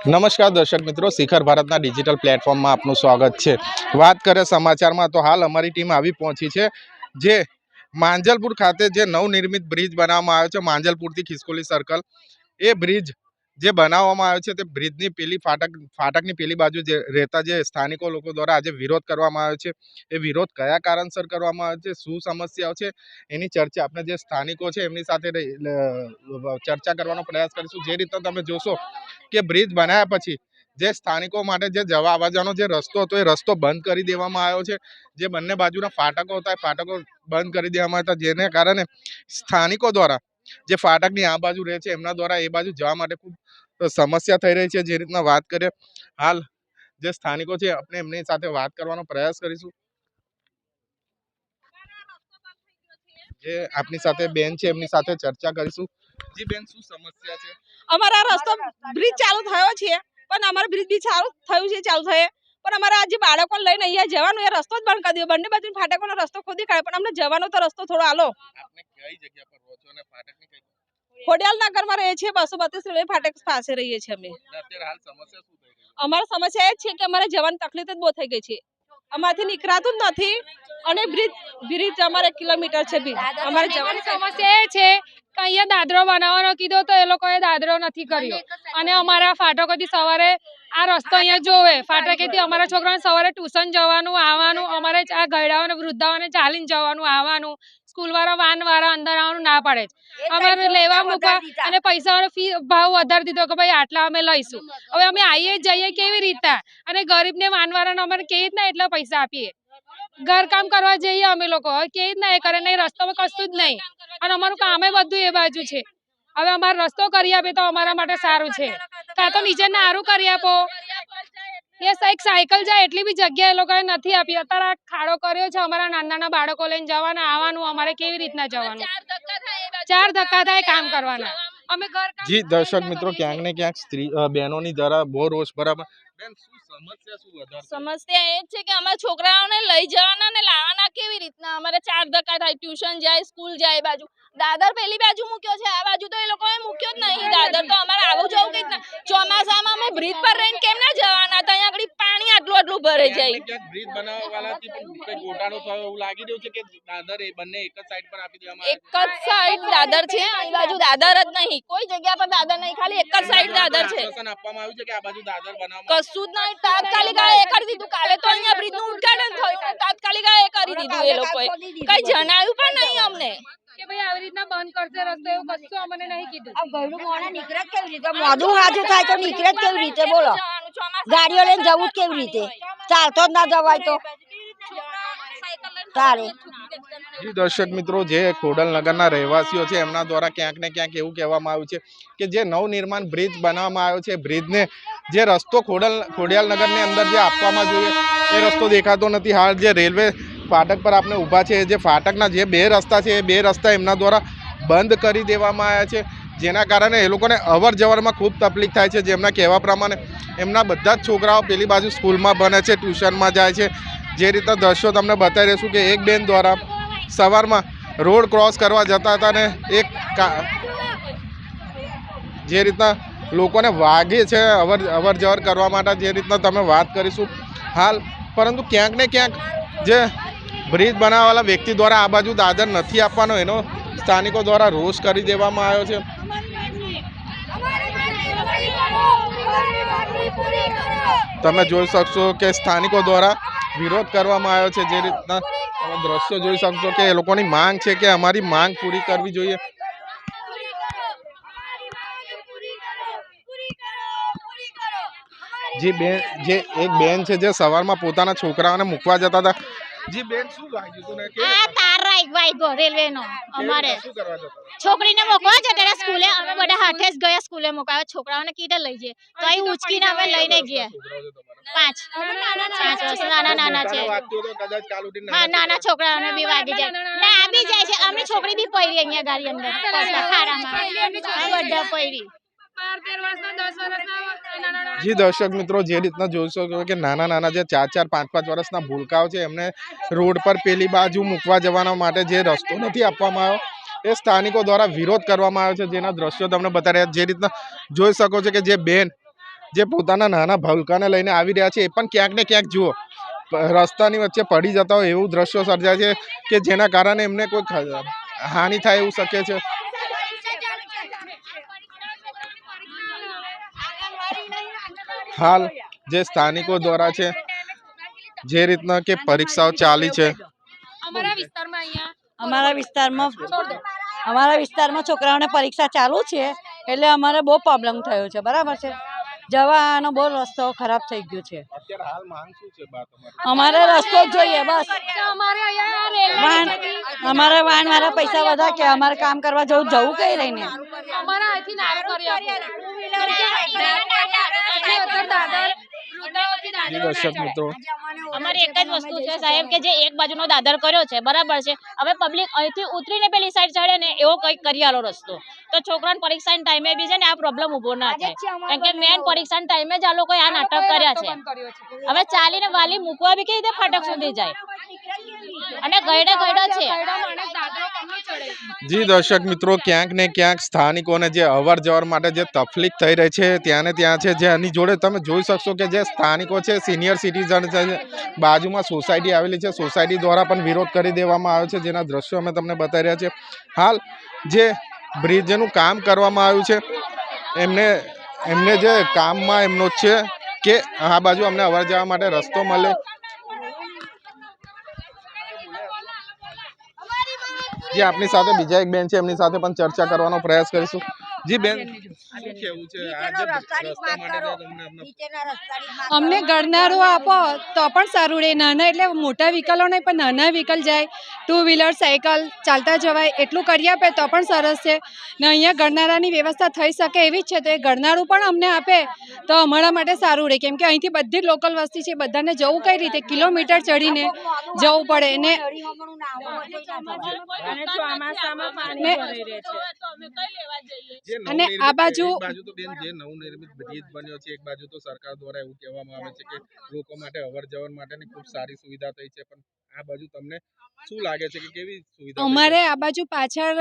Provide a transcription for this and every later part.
નમસ્કાર દર્શક મિત્રો, શિખર ભારતના ડિજિટલ પ્લેટફોર્મમાં આપનું સ્વાગત છે. વાત કરે સમાચારમાં તો હાલ અમારી ટીમ આવી પહોંચી છે, જે માંજલપુર ખાતે જે નવનિર્મિત બ્રિજ બનાવવામાં આવ્યો છે, માંજલપુરથી ખિસકોલી સર્કલ એ બ્રિજ જે બનાવવામાં આવ્યો છે તે બ્રિજની પેલી ફાટક, ફાટકની પેલી બાજુ જે રહેતા જે સ્થાનિકો લોકો દ્વારા આજે વિરોધ કરવામાં આવ્યો છે. એ વિરોધ કયા કારણસર કરવામાં આવ્યો છે? શું સમસ્યાઓ છે? એની ચર્ચા આપણે જે સ્થાનિકો છે એમની સાથે ચર્ચા કરવાનો પ્રયાસ કરીશું. જે રીતે તમે જોશો કે બ્રિજ બનાવ્યા પછી જે સ્થાનિકો માટે જે જવા આવવાનો જે રસ્તો હતો એ રસ્તો બંધ કરી દેવામાં આવ્યો છે. જે બંને બાજુના ફાટકો હતા ફાટકો બંધ કરી દેવામાં હતા. જેને કારણે સ્થાનિકો દ્વારા જે ફાટકની આ બાજુ રહે છે, એમના દ્વારા એ બાજુ જવા માટે ખૂબ સમસ્યા થઈ રહી છે. જે રીતના વાત કરીએ, હાલ જે સ્થાનિકો છે, આપણે એમની સાથે વાત કરવાનો પ્રયાસ કરીશું. જે આપની સાથે બેન છે, એમની સાથે ચર્ચા કરીશું. જી બેન, શું સમસ્યા છે? અમારા રસ્તો બ્રિજ ચાલુ થયો છે, પણ અમારો બ્રિજ બી ચાલુ થયું છે, ચાલુ થયે. પણ અમારા આજે બાળકો લઈને અહીંયા જવાનું એ રસ્તો જ બંધ કરી દીધો. બંને બાજુ ફાટકોનો રસ્તો ખોદી કાઢે પણ અમને જવાનો તો રસ્તો થોડો આલો. ખોડિયાલ નગરમાં રહીએ છીએ બસો બત્રીસ ફાટક પાસે રહીએ છીએ અમે. અમારી સમસ્યા એ જ છે કે અમારે જવાની તકલીફ જ બહુ થઈ ગઈ છે. અમારાથી નીકળાતું જ નથી. અને બ્રિજ બ્રિજ અમારે કિલોમીટર છે બ્રિજ અમારે જવાની સમસ્યા એ છે કે અહીંયા દાદરો બનાવવાનો કીધો તો એ લોકોએ દાદરો નથી કર્યો. અને અમારા ફાટકોથી સવારે આ રસ્તો અહીંયા જોવે. ફાટકેથી અમારા છોકરાઓને સવારે ટ્યુશન જવાનું આવવાનું. અમારે આ ગયડાઓને વૃદ્ધાઓને ચાલીને જવાનું આવવાનું. સ્કૂલ વાળા વાન વાળા અંદર આવવાનું ના પાડે છે. અમારે લેવા મૂકવા અને પૈસાનો ફી ભાવ વધારી દીધો કે ભાઈ આટલા અમે લઈશું. હવે અમે આવીએ જઈએ કેવી રીતના? અને ગરીબને વાનવાળાને અમારે કેવી રીતના એટલા પૈસા આપીએ? ઘરકામ કરવા જઈએ અમે લોકો. હવે કેવી રીતના એ કરે? નહીં રસ્તામાં કશું જ નહીં. અને અમારું કામે બધું એ બાજુ છે. હવે અમારો રસ્તો કરી આપે તો અમારા માટે સારું છે. કાં તો નીચે નારું કરી આપો. એ એક સાયકલ જાય એટલી બી જગ્યા એ લોકોએ નથી આપી. અત્યારે આ ખાડો કર્યો છે અમારા નાના નાના બાળકો લઈને જવાના આવવાનું અમારે કેવી રીતના જવાનું? ચાર ધક્કા થાય કામ કરવાના. અમે ઘર જી દર્શક મિત્રો ક્યાંક ને ક્યાંક સ્ત્રી બહેનોની જરા બહુ રોષ બરાબર? સમસ્યા શું વધારે? સમસ્યા એ જ છે કે અમારા છોકરાઓને લઈ જવાના ને લાવવાના કેવી રીતના? અમારે ચાર ધક્કા થાય ટ્યુશન જાય સ્કૂલ જાય બાજુ. દાદર પેલી બાજુ મૂક્યો છે આ બાજુ તો એ લોકોએ મૂક્યો જ નહીં. દાદર તો અમારે આવું જવું કઈ ચોમાસામાં અમે બ્રિજ પર રહીને કેમ ના જવાના? આટલું ભરાઈ જાય. બ્રિજ બનાવવાવાળાથી પણ ગોટાળો થયો એવું લાગી રહ્યું છે કે દાદર એ બંને એક જ સાઈડ પર આપી દેવામાં એક જ સાઈડ દાદર છે આ બાજુ દાદર જ નહીં. કોઈ જગ્યા પર દાદર નહીં ખાલી એક જ સાઈડ દાદર છે. આશ્વાસન આપવામાં આવ્યું છે કે આ બાજુ દાદર બનાવવામાં કશું જ નહીં તાત્કાલિક આ એ કરી દીધું. કાલે તો અહીંયા બ્રિજનું ઉદઘાટન થયું તાત્કાલિક આ એ કરી દીધું એ લોકોએ. કઈ જણાવ્યું પણ નહીં અમને. કે ભાઈ આવી રીતના બંધ કરશે રસ્તો એવું કશું અમને નહીં કીધું. આ ઘરનું મોણા નીકળે કેવી રીતે? મોઢું હાજર થાય તો નીકળે કેવી રીતે? બોલો. ગાડીઓ લઈને જવું જ કેવી રીતે? ચાલતો જ ના જવાય તો. તારે દર્શક મિત્રો જે ખોડલનગરના રહેવાસીઓ છે એમના દ્વારા ક્યાંક ને ક્યાંક એવું કહેવામાં આવ્યું છે કે જે નવનિર્માણ બ્રિજ બનાવવામાં આવ્યો છે બ્રિજને જે રસ્તો ખોડલ ખોડિયાલનગરની અંદર જે આપવામાં જોઈએ એ રસ્તો દેખાતો નથી. હાલ જે રેલવે ફાટક પર આપણે ઊભા છે જે ફાટકના જે બે રસ્તા છે એ બે રસ્તા એમના દ્વારા બંધ કરી દેવામાં આવ્યા છે. જેના કારણે એ લોકોને અવર જવરમાં ખૂબ તકલીફ થાય છે, જેમના કહેવા પ્રમાણે એમના બધા જ છોકરાઓ પેલી બાજુ સ્કૂલમાં ભણે છે, ટ્યુશનમાં જાય છે. જે રીતના દ્રશ્યો તમને બતાવી રહીશું કે એક બેન દ્વારા સવારમાં રોડ ક્રોસ કરવા જતા હતા ને એક જે રીતના લોકોને વાગે છે અવર અવર જવર કરવા માટે જે રીતના તમે વાત કરીશું. હાલ, પરંતુ ક્યાંક ને ક્યાંક જે બ્રિજ બનાવવાવાળા વ્યક્તિ દ્વારા આ બાજુ દાદર નથી આપવાનો એનો સ્થાનિકો દ્વારા રોષ કરી દેવામાં આવ્યો છે. તમે જોઈ શકશો કે સ્થાનિકો દ્વારા વિરોધ કરવામાં આવ્યો છે. જે રીતના તમે દ્રશ્યો જોઈ શકશો કે એ લોકોની માંગ છે કે અમારી માંગ પૂરી કરવી જોઈએ. જે બેન જે એક બેન છે જે સવારમાં પોતાના છોકરાઓને મૂકવા જતા હતા. જી બેન શું લાગ્યું હતું ને કેવી અમારે? છોકરીને મોકવા જતા સ્કૂલે. અમે બધા હાથે જ ગયા સ્કૂલે મોકવા છોકરાઓને કીધે લઈ જઈએ. તો અહીં ઉચકીને અમે લઈને ગયા? પાંચ. પાંચ વર્ષ. નાના નાના છે. હા નાના છોકરાઓને બી વાગી જાય. ના આ બી જાય છે. અમે છોકરી બી પડી અહીંયા ગાડી અંદર. ખાડામાં બધા પડી. બાર તેર વર્ષના દસ વર્ષના નાના નાના જી દર્શક મિત્રો જે રીતના જોઈ શકો કે નાના નાના જે ચાર ચાર પાંચ પાંચ વર્ષના ભૂલકાઓ છે, એમને રોડ પર પેલી બાજુ મૂકવા જવાના માટે જે રસ્તો નથી આપવામાં આવ્યો, એ સ્થાનિકો દ્વારા વિરોધ કરવામાં આવ્યો છે, જેના દ્રશ્યો તમને બતા રહ્યા જે રીતના જોઈ શકો છો કે જે બેન જે પોતાના નાના ભૂલકાને લઈને આવી રહ્યા છે, એ પણ ક્યાંક ને ક્યાંક જુઓ. રસ્તાની વચ્ચે પડી જતા હોય એવું દ્રશ્યો સર્જાય છે કે જેના કારણે એમને કોઈ હાનિ થાય એવું શક્ય છે. હાલ જે સ્થાનિકો દ્વારા છે જે રીતના કે પરીક્ષાઓ ચાલી છે. અમારા વિસ્તારમાં અમારા વિસ્તારમાં છોકરાઓને પરીક્ષા ચાલુ છે એટલે અમારે બહુ પ્રોબ્લેમ થયો છે. બરાબર છે? જવાનો બહુ રસ્તો ખરાબ થઈ ગયો છે. અત્યારે હાલ માંગ શું છે બા તમારી? અમારે રસ્તો જ જોઈએ બસ. અમારે વાન વાળા પૈસા બધા કે અમારે કામ કરવા જવું જવું કઈ રહીને અમારા અહીંથી નારું કરી આપો અત્યારે દાદર વૃદ્ધાઓથી દાદર જી દર્શક મિત્રો અમારી એક જ વસ્તુ છે સાહેબ કે જે એક બાજુનો દાદર કર્યો છે બરાબર છે. હવે પબ્લિક અહીંથી ઉતરીને પેલી સાઈડ ચડે ને એવો કંઈક કરી આલો રસ્તો. તો છોકરાને પરીક્ષાના ટાઈમે બી છે ને આ પ્રોબ્લેમ ઊભો ના થાય. કારણ કે મેન પરીક્ષાના ટાઈમે જ આ લોકોએ આ નાટક કર્યા છે. હવે ચાલીને વાલી મૂકવા બી કઈ રીતે ફાટક સુધી જાય? અને ગયડે ગયડો છે. જી દર્શક મિત્રો ક્યાંક ને ક્યાંક સ્થાનિકોને જે અવર જવર માટે જે તકલીફ થઈ રહી છે ત્યાં ને ત્યાં છે જેની જોડે તમે જોઈ શકશો કે જે સ્થાનિકો છે સિનિયર સિટીઝન છે બાજુમાં સોસાયટી આવેલી છે સોસાયટી દ્વારા પણ વિરોધ કરી દેવામાં આવ્યો છે જેના દ્રશ્યો અમે તમને બતાવી રહ્યા છીએ. હાલ જે બ્રિજનું કામ કરવામાં આવ્યું છે. એમને એમને જે કામમાં એમનો છે કે આ બાજુ અમને અવર જવા માટે રસ્તો મળે. જે આપની સાથે બીજા એક બેન છે, એમની સાથે પણ ચર્ચા કરવાનો પ્રયાસ કરીશું. જી બેન. અમને અમને આપો તો પણ સારું રહે. નાના એટલે મોટા વ્હીકલો નહીં પણ નાના વ્હીકલ જાય. ટુ વ્હીલર સાયકલ ચાલતા જવાય. એટલું કરી આપે તો પણ સરસ છે. ને અહીંયા ગણનારાની વ્યવસ્થા થઈ શકે એવી જ છે. તો એ ગણનારું પણ અમને આપે તો અમારા માટે સારું રહે. કેમ કે અહીંથી બધી જ લોકલ વસ્તી છે. બધાને જવું કઈ રીતે? કિલોમીટર ચડીને જવું પડે. ને ને જે અને આ બાજુ- એક બાજુ તો બેન જે નવનિર્મિત બ્રિજ બન્યો છે એક બાજુ તો સરકાર દ્વારા એવું કહેવામાં આવે છે કે લોકો માટે અવર જવર માટેની ખૂબ સારી સુવિધા થઈ છે પણ આ બાજુ તમને શું લાગે છે કે કેવી સુવિધા અમારે આ બાજુ પાછળ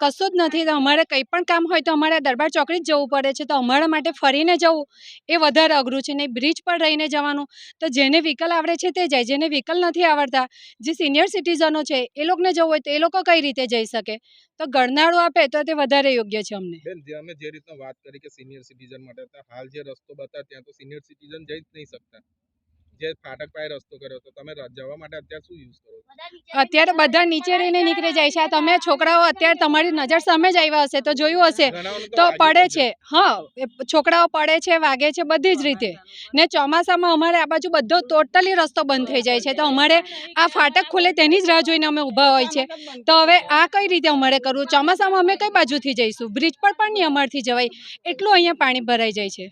કશું જ નથી. તો અમારે કંઈ પણ કામ હોય તો અમારે દરબાર ચોકડી જ જવું પડે છે. તો અમારા માટે ફરીને જવું એ વધારે અઘરું છે. ને બ્રિજ પર રહીને જવાનું. તો જેને વ્હીકલ આવડે છે તે જાય. જેને વ્હીકલ નથી આવડતા જે સિનિયર સિટીઝનો છે એ લોકોને જવું હોય તો એ લોકો કઈ રીતે જઈ શકે? તો ગણનાળું આપે તો તે વધારે યોગ્ય છે અમને. બેન જે અમે જે રીતના વાત કરી કે સિનિયર સિટીઝન માટે હાલ જે રસ્તો બતાવ્યો ત્યાં તો સિનિયર સિટીઝન જઈ જ નહીં શકતા. જે ફાટક પાસે રસ્તો કર્યો તો તમે જવા માટે અત્યારે શું યુઝ કરો અત્યારે બધા નીચે રહીને નીકળી જાય છે. આ તમે છોકરાઓ અત્યારે તમારી નજર સામે જ આવ્યા હશે તો જોયું હશે. તો પડે છે. હા છોકરાઓ પડે છે વાગે છે બધી જ રીતે. ને ચોમાસામાં અમારે આ બાજુ બધો ટોટલી રસ્તો બંધ થઈ જાય છે. તો અમારે આ ફાટક ખુલે તેની જ રાહ જોઈને અમે ઊભા હોય છે. તો હવે આ કઈ રીતે અમારે કરવું? ચોમાસામાં અમે કઈ બાજુથી જઈશું? બ્રિજ પર પણ નહીં અમારથી જવાય. એટલું અહીંયા પાણી ભરાઈ જાય છે?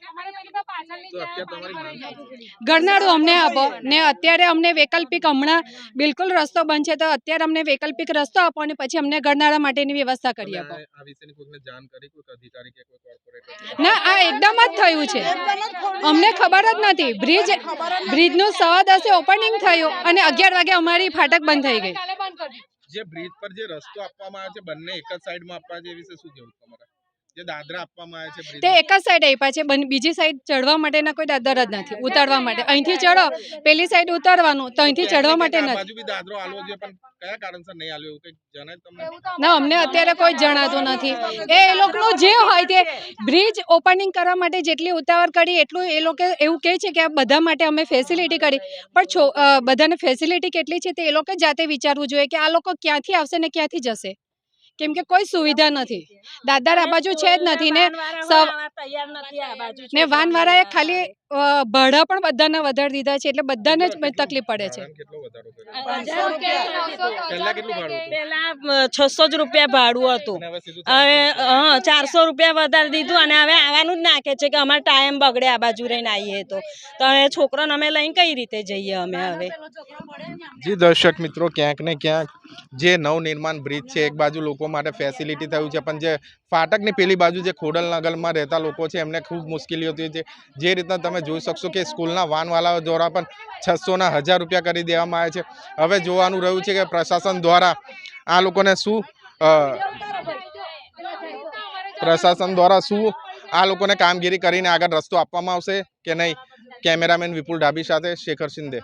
ગરનાળું અમને આપો ને અત્યારે અમને વૈકલ્પિક હમણાં બિલકુલ રસ્તો બંધ છે તો અત્યારે અમને વૈકલ્પિક રસ્તો આપો અને પછી અમને ગરનાળા માટેની વ્યવસ્થા કરી આપો. આ આ વિશેની કોઈને જાણ કરી કોઈક અધિકારી કે કોઈ કોર્પોરેટર ના આ એકદમ જ થયું છે. અમને ખબર જ નથી. બ્રિજ બ્રિજનું સવા દસે ઓપનિંગ થયું અને અગિયાર વાગે અમારી ફાટક બંધ થઈ ગઈ. જે બ્રિજ પર જે રસ્તો આપવામાં આવે છે બંને એક જ સાઈડમાં આપવા છે એ વિશે શું કહેવું તમારે? જે દાદરા આપવામાં આવે છે તે એક જ સાઈડ આપ્યા છે બન- બીજી સાઈડ ચડવા માટેના કોઈ દાદર જ નથી ઉતારવા માટે. અહીંથી ચડો પેલી સાઈડ ઉતારવાનું તો અહીંથી ચડવા માટે નથી. બી દાદરો આલવો જોઈએ પણ કયા કારણસર નહીં આલ્યો એવું જણાય તમને? ના અમને અત્યારે કોઈ જણાતું નથી. એ એ લોકોનું જે હોય તે બ્રિજ ઓપનિંગ કરવા માટે જેટલી ઉતાવળ કરી એટલું એ લોકો એવું કહે છે કે આ બધા માટે અમે ફેસિલિટી કરી. પણ છો બધાને ફેસિલિટી કેટલી છે તે એ લોકો જાતે વિચારવું જોઈએ કે આ લોકો ક્યાંથી આવશે ને ક્યાંથી જશે. કેમ કે કોઈ સુવિધા નથી. દાદર આ બાજુ છે જ નથી ને ને વાનવાળાએ ખાલી ભાડા પણ બધાને વધારી દીધા છે એટલે બધાને જ તકલીફ પડે છે. ભાડામાં કેટલો વધારો કર્યો? પહેલા કેટલું ભાડું હતું? પેલા છસો જ રૂપિયા ભાડું હતું. હવે સીધું હવે 400 હા ચારસો રૂપિયા વધારી દીધું અને હવે આવવાનું જ નાખે છે કે અમારે ટાઈમ બગડે આ બાજુ રહીને આવીએ તો. તો હવે છોકરાને અમે લઈને કઈ રીતે જઈએ અમે હવે? જી દર્શક મિત્રો ક્યાંક ને ક્યાંક જે નવનિર્માણ બ્રિજ છે એક બાજુ લોકો માટે ફેસિલિટી થયું છે પણ જે ફાટકની પેલી બાજુ જે ખોડલ નગરમાં રહેતા લોકો છે એમને ખૂબ મુશ્કેલીઓ થઈ છે. જે રીતના તમે જોઈ શકશો કે સ્કૂલના વાનવાલાઓ દ્વારા પણ છસોના હજાર રૂપિયા કરી દેવામાં આવે છે. હવે જોવાનું રહ્યું છે કે પ્રશાસન દ્વારા આ લોકોને શું પ્રશાસન દ્વારા શું આ લોકોને કામગીરી કરીને આગળ રસ્તો આપવામાં આવશે કે નહીં? કેમેરામેન વિપુલ ડાબી સાથે શેખર શિંદે.